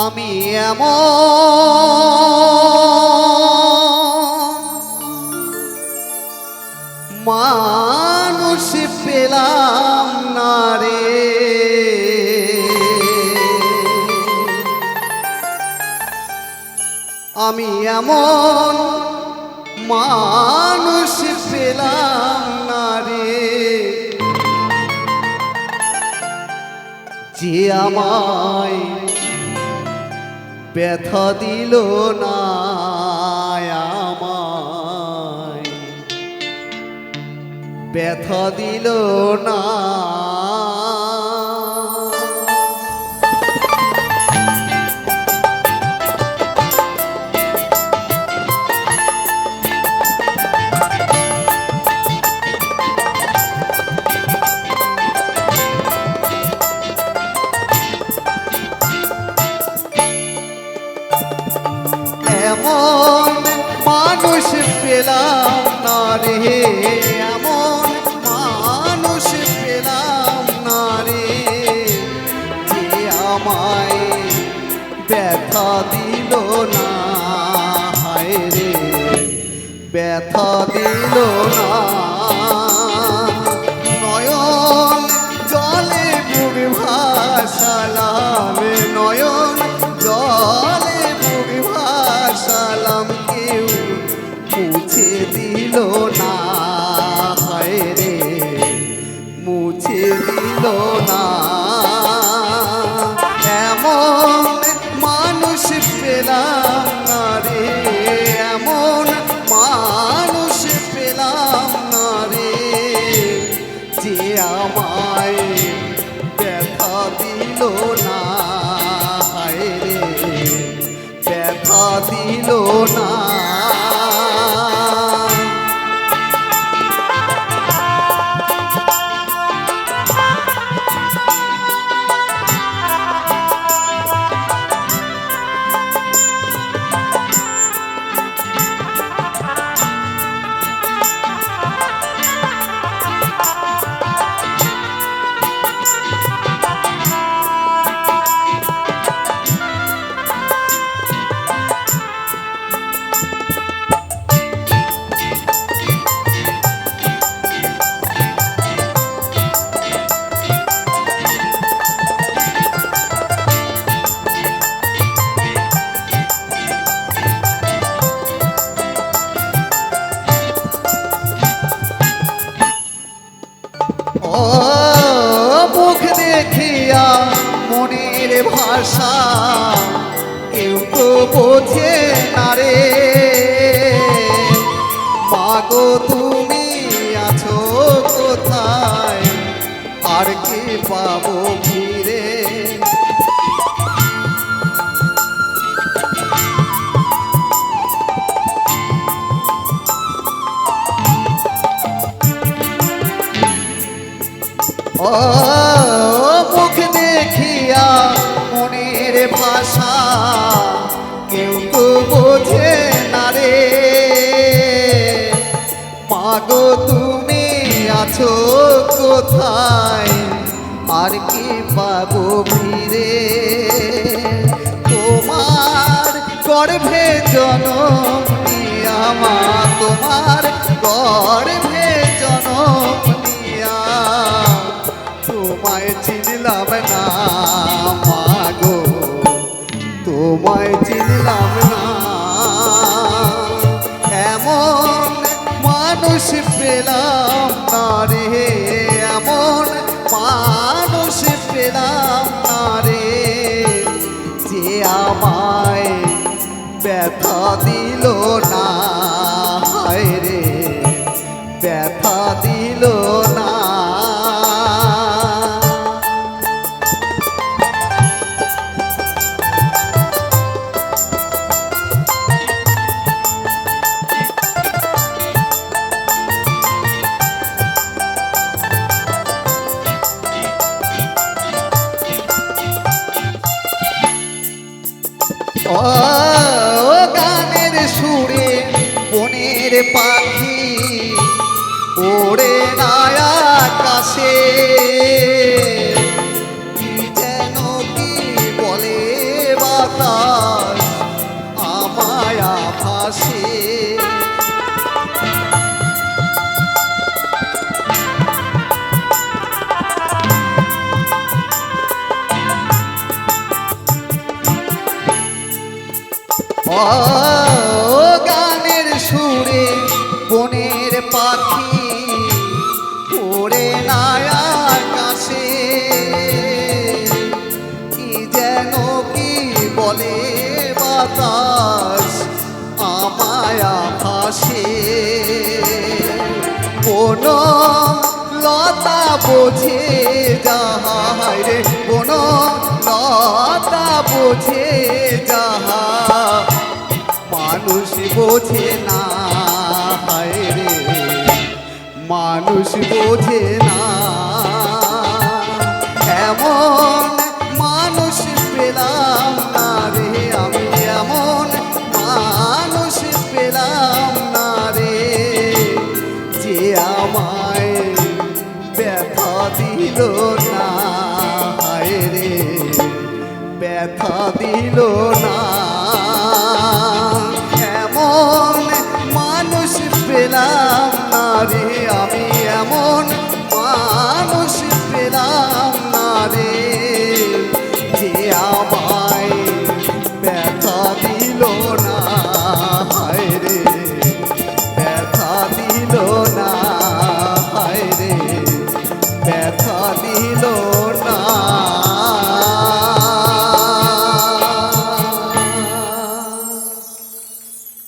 আমি এমন মানুষ পেলাম না রে। আমি এমন মানুষ পেলাম না রে। যে আমায় ব্যথা দিল না আমায়। ব্যথা দিল না ব্যথা দিল না। নয়ন জলে বুক ভাসালাম, নয়ন জলে বুক ভাসালাম, কেউ মুছে দিল না। হায় রে, মুছে দিল না। এমন মানুষ পেলাম মুখ দেখিয়া মনের ভাষা কেউ তো বোঝে না রে। মাগো, তুমি আছো কোথায়? আর কি পাবো ও মুখ দেখিয়া মনের ভাষা কেউ তো বোঝে না রে। মাগো, তুমি আছো কোথায়? আর কি পাবো ফিরে? তোমার গর্ভে জনম মা তোমার গর্ভে তোমায় চিনলাম না, মাগো। তোমায় চিনলাম না। এমন মানুষ পেলাম না রে, এমন মানুষ পেলাম না রে, যে আমায় ব্যথা দিল পাখি ওড়ে না আকাশে। যেন কি বলে বাতাস আমায় আভাসে। Oh বলে বাতাস, আমায় আকাশে। কোন লতা বোঝে যাহাই রে, কোন লতা বোঝে যাহা মানুষ বোঝে না, হায় রে। মানুষ বোঝে না রে ব্যথা দিল এমন মানুষ পেলাম না আমি এমন